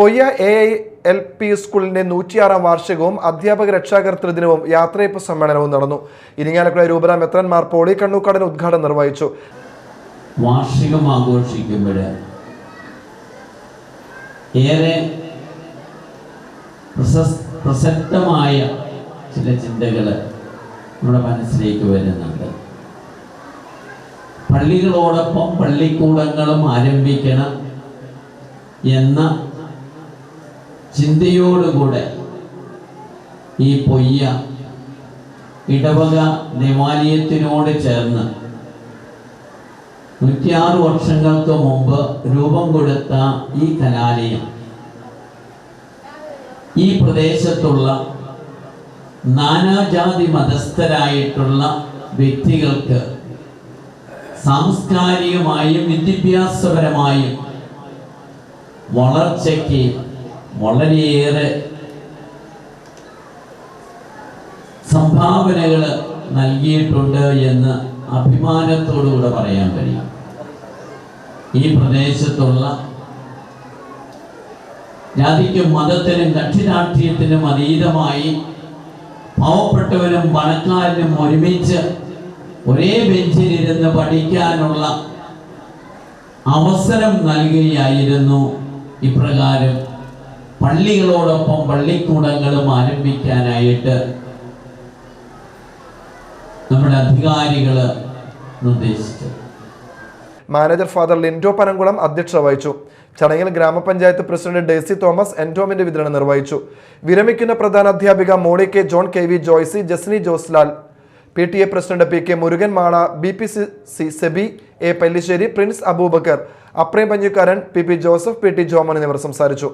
Poyya A I L P സ്കൂളിന്റെ നൂറ്റിയാറാം വാർഷികവും അധ്യാപക രക്ഷാകർത്തൃ ദിനവും യാത്രയപ്പ് സമ്മേളനവും നടന്നു. ഇരിങ്ങാലക്കുട രൂപത മെത്രന്മാർ പോളി കണ്ണൂക്കാടൻ ഉദ്ഘാടനം നിർവഹിച്ചു. വാർഷികം ആഘോഷിക്കുമ്പോൾ ഏറെ പ്രസക്തമായ ചില ചിന്തകൾ നമ്മുടെ മനസ്സിലേക്ക് വരുന്നുണ്ട്. പള്ളികളോടൊപ്പം പള്ളിക്കൂടങ്ങളും ആരംഭിക്കണം എന്ന ചിന്തയോടുകൂടെ ഈ പൊയ്യ ഇടവക നിമാലിയത്തിനോട് ചേർന്ന് നൂറ്റിയാറ് വർഷങ്ങൾക്ക് മുമ്പ് രൂപം കൊടുത്ത ഈ കലാലയം ഈ പ്രദേശത്തുള്ള നാനാജാതി മതസ്ഥരായിട്ടുള്ള വ്യക്തികൾക്ക് സാംസ്കാരികമായും വിദ്യാഭ്യാസപരമായും വളർച്ചയ്ക്ക് വളരെയേറെ സംഭാവനകൾ നൽകിയിട്ടുണ്ട് എന്ന് അഭിമാനത്തോടുകൂടെ പറയാൻ കഴിയും. ഈ പ്രദേശത്തുള്ള ജാതിക്കും മതത്തിനും കക്ഷിരാഷ്ട്രീയത്തിനും അതീതമായി പാവപ്പെട്ടവരും പണക്കാരനും ഒരുമിച്ച് ഒരേ ബെഞ്ചിലിരുന്ന് പഠിക്കാനുള്ള അവസരം നൽകുകയായിരുന്നു ഇപ്രകാരം പള്ളികളോടൊപ്പം പള്ളിക്കൂടങ്ങളും ആരംഭിക്കാനായിട്ട് നമ്മുടെ അധികാരികൾ നിർദ്ദേശിച്ചു. മാനേജർ ഫാദർ ലിൻഡോ പനംകുളം അധ്യക്ഷത വഹിച്ചു. ചടങ്ങിൽ ഗ്രാമപഞ്ചായത്ത് പ്രസിഡന്റ് ഡേസി തോമസ് എൻഡോമിന്റെ വിതരണം നിർവഹിച്ചു. വിരമിക്കുന്ന പ്രധാന അധ്യാപിക Molly K John K V Joycy Jasni Joslal. P T A president P K Murugan Mala B P C Seby A Pallissery Prince Aboobacker Aprem Panjikkaran P P Joseph P T Joman എന്നിവർ സംസാരിച്ചു.